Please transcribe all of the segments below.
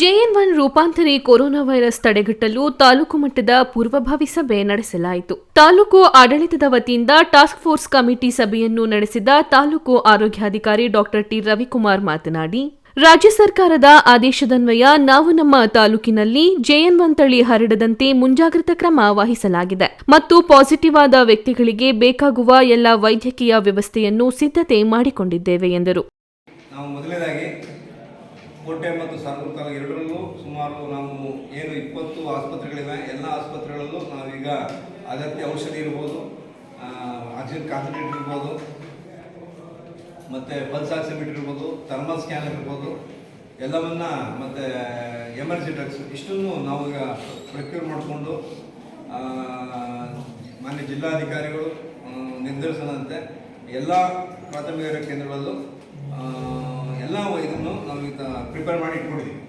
JN one ರೂಪಾಂತರಿ corona virus ತಡೆಗಟ್ಟಲು ತಾಲೂಕು ಮಟ್ಟದ ಪೂರ್ವಭಾವಿ ಸಭೆ ನಡೆಸಲಾಯಿತು. ತಾಲೂಕು ಆಡಳಿತದ ವತಿಯಿಂದ ಟಾಸ್ಕ್ ಫೋರ್ಸ್ ಕಮಿಟಿ ಸಭೆಯನ್ನು ನಡೆಸಿದ ತಾಲೂಕು ಆರೋಗ್ಯಾಧಿಕಾರಿ ಡಾಕ್ಟರ್ ಟಿ ರವಿಕುಮಾರ್ ಮಾತನಾಡಿ, ರಾಜ್ಯ ಸರ್ಕಾರದ ಆದೇಶದನ್ವಯ ನಾವು ನಮ್ಮ ತಾಲೂಕಿನಲ್ಲಿ ಜೆಎನ್ ಒನ್ ತಳಿ ಹರಡದಂತೆ ಮುಂಜಾಗ್ರತಾ ಕ್ರಮ ವಹಿಸಲಾಗಿದೆ ಮತ್ತು ಪಾಸಿಟಿವ್ ಆದ ವ್ಯಕ್ತಿಗಳಿಗೆ ಬೇಕಾಗುವ ಎಲ್ಲ ವೈದ್ಯಕೀಯ ವ್ಯವಸ್ಥೆಯನ್ನು ಸಿದ್ಧತೆ ಮಾಡಿಕೊಂಡಿದ್ದೇವೆ ಎಂದರು. ಕೋಟೆ ಮತ್ತು ಸಾಗರ ತಾಲೂಕು ಎರಡರಲ್ಲೂ ಸುಮಾರು ನಾವು ಏನು ಇಪ್ಪತ್ತು ಆಸ್ಪತ್ರೆಗಳಿವೆ, ಎಲ್ಲ ಆಸ್ಪತ್ರೆಗಳಲ್ಲೂ ನಾವೀಗ ಅಗತ್ಯ ಔಷಧಿ ಇರ್ಬೋದು ಆಕ್ಸಿಜನ್ ಕಾನ್ಸಂಟ್ರೇಟ್ ಇರ್ಬೋದು, ಮತ್ತು ಪಲ್ಸ್ ಆಕ್ಸಿಮೀಟರ್ ಇರ್ಬೋದು, ಥರ್ಮಲ್ ಸ್ಕ್ಯಾನರ್ ಇರ್ಬೋದು, ಎಲ್ಲವನ್ನ ಮತ್ತು ಎಮರ್ಜಿ ಡ್ರಗ್ಸ್ ಇಷ್ಟನ್ನು ನಾವೀಗ ಪ್ರಕ್ಯೂರ್ ಮಾಡಿಕೊಂಡು ಮಾನ್ಯ ಜಿಲ್ಲಾಧಿಕಾರಿಗಳು ನಿರ್ಧರಿಸದಂತೆ ಎಲ್ಲ ಪ್ರಾಥಮಿಕ ಕೇಂದ್ರಗಳಲ್ಲೂ ಎಲ್ಲ ಇದನ್ನು ನಾವು ಈಗ ಪ್ರಿಪೇರ್ ಮಾಡಿ ಇಟ್ಕೊಂಡಿದ್ದೀವಿ.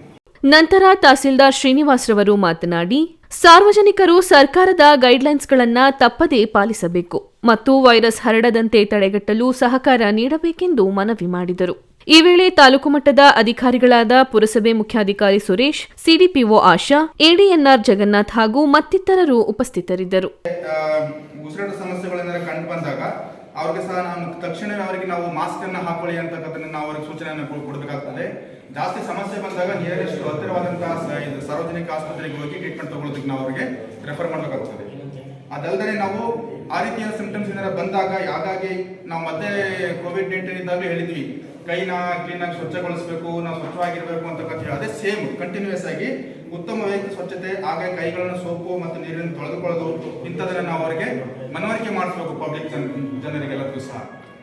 ನಂತರ ತಹಸೀಲ್ದಾರ್ ಶ್ರೀನಿವಾಸ್ ರವರು ಮಾತನಾಡಿ ಸಾರ್ವಜನಿಕರು ಸರ್ಕಾರದ ಗೈಡ್ಲೈನ್ಸ್ಗಳನ್ನು ತಪ್ಪದೇ ಪಾಲಿಸಬೇಕು ಮತ್ತು ವೈರಸ್ ಹರಡದಂತೆ ತಡೆಗಟ್ಟಲು ಸಹಕಾರ ನೀಡಬೇಕೆಂದು ಮನವಿ ಮಾಡಿದರು. ಈ ವೇಳೆ ತಾಲೂಕು ಮಟ್ಟದ ಅಧಿಕಾರಿಗಳಾದ ಪುರಸಭೆ ಮುಖ್ಯಾಧಿಕಾರಿ ಸುರೇಶ್ ಸಿಡಿಪಿಒ ಆಶಾ ಎಡಿಎನ್ಆರ್ ಜಗನ್ನಾಥ್ ಹಾಗೂ ಮತ್ತಿತರರು ಉಪಸ್ಥಿತರಿದ್ದರು. ಅವ್ರಿಗೆ ಸಹ ನಾನು ತಕ್ಷಣವೇ ಅವರಿಗೆ ನಾವು ಮಾಸ್ಕ್ ಅನ್ನ ಹಾಕೊಳ್ಳಿ ಅಂತಕ್ಕಂಥದ್ದನ್ನ ನಾವು ಅವ್ರಿಗೆ ಸೂಚನೆಯನ್ನು ಕೊಡಬೇಕಾಗ್ತದೆ. ಜಾಸ್ತಿ ಸಮಸ್ಯೆ ಬಂದಾಗ ನಿಯರೆಸ್ಟ್ ಹತ್ತಿರವಾದಂತಹ ಸಾರ್ವಜನಿಕ ಆಸ್ಪತ್ರೆಗೆ ಹೋಗಿ ಟ್ರೀಟ್ಮೆಂಟ್ ತಗೊಳ್ಳೋದಕ್ಕೆ ನಾವು ಅವರಿಗೆ ರೆಫರ್ ಮಾಡಬೇಕಾಗ್ತದೆ. ಅದಲ್ಲದೆ ನಾವು ಆ ರೀತಿಯ ಸಿಂಪ್ಟಮ್ಸ್ ಬಂದಾಗ ಯಾವ್ದಾಗಿ ನಾವು ಮತ್ತೆ ಕೋವಿಡ್ ನೈನ್ಟೀನ್ ಇದ್ದಾಗಲೂ ಹೇಳಿದ್ವಿ. ಕೈನ ಕ್ಲೀನಾಗಿ ಸ್ವಚ್ಛಗೊಳಿಸಬೇಕು, ನಾವು ಸ್ವಚ್ಛವಾಗಿರಬೇಕು ಅಂತ ಕಥೆ. ಅದೇ ಸೇಮ್ ಕಂಟಿನ್ಯೂಸ್ ಆಗಿ ಉತ್ತಮವಾಗಿ ಸ್ವಚ್ಛತೆ, ಹಾಗೆ ಕೈಗಳನ್ನು ಸೋಪು ಮತ್ತು ನೀರಿನ ತೊಳೆದುಕೊಳ್ಳೋದು ಇಂಥದನ್ನ ನಾವು ಅವರಿಗೆ ಮನವರಿಕೆ ಮಾಡಿಸ್ಬೇಕು ಪಬ್ಲಿಕ್ ಜನ ಜನರಿಗೆಲ್ಲ ಸಹ.